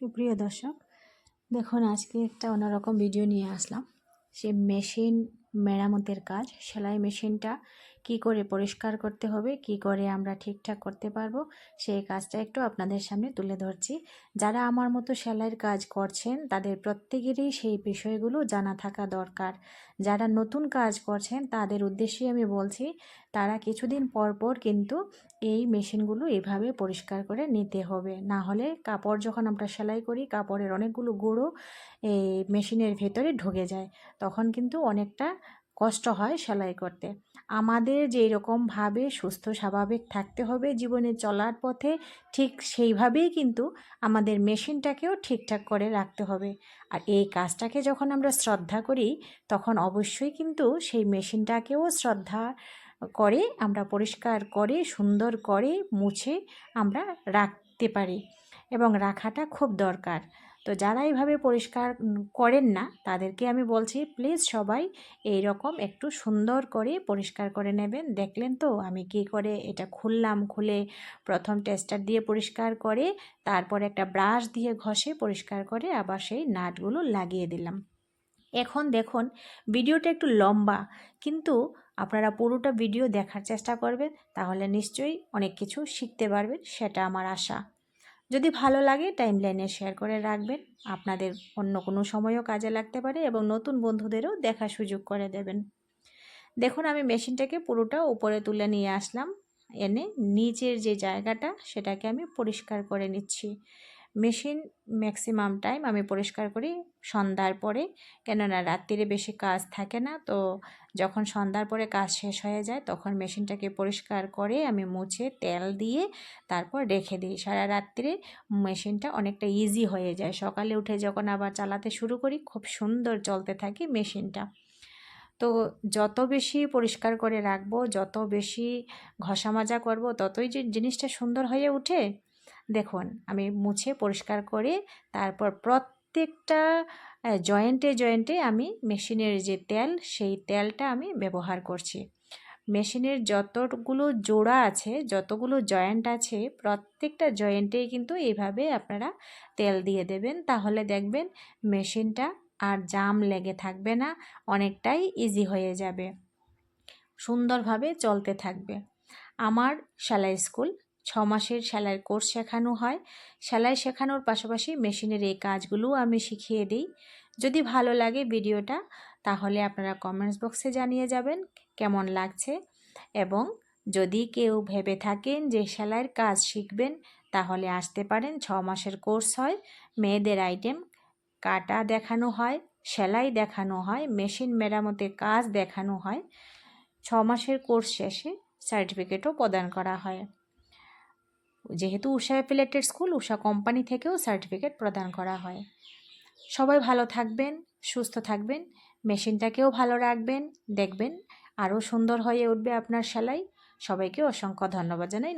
সুপ্রিয় দর্শক, দেখুন, আজকে একটা অন্যরকম ভিডিও নিয়ে আসলাম। সে মেশিন মেরামতের কাজ, সেলাই মেশিনটা কি করে পরিষ্কার করতে হবে, কি করে আমরা ঠিকঠাক করতে পারব, সেই কাজটা একটু আপনাদের সামনে তুলে ধরছি। যারা আমার মতো সেলাইয়ের কাজ করছেন, তাদের প্রত্যেকেরই সেই বিষয়গুলো জানা থাকা দরকার। যারা নতুন কাজ করছেন, তাদের উদ্দেশ্যে আমি বলছি, তারা কিছুদিন পর পর কিন্তু এই মেশিনগুলো এভাবে পরিষ্কার করে নিতে হবে। না হলে কাপড় যখন আমরা সেলাই করি, কাপড়ের অনেকগুলো গুঁড়ো এই মেশিনের ভেতরে ঢুকে যায়। তখন কিন্তু অনেকটা কষ্ট হয় সেলাই করতে। আমাদের যেই রকমভাবে সুস্থ, স্বাভাবিক থাকতে হবে জীবনে চলার পথে, ঠিক সেইভাবেই কিন্তু আমাদের মেশিনটাকেও ঠিকঠাক করে রাখতে হবে। আর এই কাজটাকে যখন আমরা শ্রদ্ধা করি, তখন অবশ্যই কিন্তু সেই মেশিনটাকেও শ্রদ্ধা করে, আমরা পরিষ্কার করে, সুন্দর করে মুছে আমরা রাখতে পারি। এবং রাখাটা খুব দরকার। তো যারা এইভাবে পরিষ্কার করেন না, তাদেরকে আমি বলছি, প্লিজ সবাই এই রকম একটু সুন্দর করে পরিষ্কার করে নেবেন। দেখলেন তো আমি কি করে এটা খুললাম, খুলে প্রথম টেস্টার দিয়ে পরিষ্কার করে, তারপর একটা ব্রাশ দিয়ে ঘষে পরিষ্কার করে আবার সেই নাটগুলো লাগিয়ে দিলাম। এখন দেখুন, ভিডিওটা একটু লম্বা, কিন্তু আপনারা পুরোটা ভিডিও দেখার চেষ্টা করবেন, তাহলে নিশ্চয়ই অনেক কিছু শিখতে পারবেন, সেটা আমার আশা। যদি ভালো লাগে টাইম লাইনে শেয়ার করে রাখবেন। আপনাদের অন্য কোনো সময়ও কাজে লাগতে পারে এবং নতুন বন্ধুদেরও দেখার সুযোগ করে দেবেন। দেখুন, আমি মেশিনটাকে পুরোটা উপরে তুলে নিয়ে আসলাম। এনে নিচের যে জায়গাটা, সেটাকে আমি পরিষ্কার করে নিচ্ছি। মেশিন ম্যাক্সিমাম টাইম আমি পরিষ্কার করি সন্ধ্যার পরে। কেননা রাত্রিরে বেশি কাজ থাকে না, তো যখন সন্ধ্যার পরে কাজ শেষ হয়ে যায় তখন মেশিনটাকে পরিষ্কার করে আমি মুছে তেল দিয়ে তারপর রেখে দিই। সারা রাত্রে মেশিনটা অনেকটা ইজি হয়ে যায়। সকালে উঠে যখন আবার চালাতে শুরু করি খুব সুন্দর চলতে থাকে মেশিনটা। তো যত বেশি পরিষ্কার করে রাখব, যত বেশি ঘষা মাজা করব, ততই যে জিনিসটা সুন্দর হয়ে উঠে দেখুন, আমি মুছে পরিষ্কার করে তারপর প্রত্যেকটা জয়েন্টে জয়েন্টে আমি মেশিনের যে তেল, সেই তেলটা আমি ব্যবহার করছি। মেশিনের যতগুলো জোড়া আছে, যতগুলো জয়েন্ট আছে, প্রত্যেকটা জয়েন্টেই কিন্তু এইভাবে আপনারা তেল দিয়ে দেবেন। তাহলে দেখবেন মেশিনটা আর জাম লেগে থাকবে না, অনেকটাই ইজি হয়ে যাবে। সুন্দরভাবে চলতে থাকবে। আমার সেলাই স্কুল ছ মাসের সেলাইয়ের কোর্স শেখানো হয়। সেলাই শেখানোর পাশাপাশি মেশিনের এই কাজগুলোও আমি শিখিয়ে দিই। যদি ভালো লাগে ভিডিওটা, তাহলে আপনারা কমেন্টস বক্সে জানিয়ে যাবেন কেমন লাগছে। এবং যদি কেউ ভেবে থাকেন যে সেলাইয়ের কাজ শিখবেন, তাহলে আসতে পারেন ছ মাসের কোর্স হয়। মেয়েদের আইটেম কাটা দেখানো হয়, সেলাই দেখানো হয়, মেশিন মেরামতের কাজ দেখানো হয়। ছ মাসের কোর্স শেষে সার্টিফিকেটও প্রদান করা হয়। যেহেতু Usha affiliated school Usha company থেকেও সার্টিফিকেট প্রদান করা হয়। সবাই ভালো থাকবেন, সুস্থ থাকবেন, মেশিনটাকেও ভালো রাখবেন, দেখবেন আরও সুন্দর হয়ে উঠবে আপনার সেলাই। সবাইকে অসংখ্য ধন্যবাদ জানাই।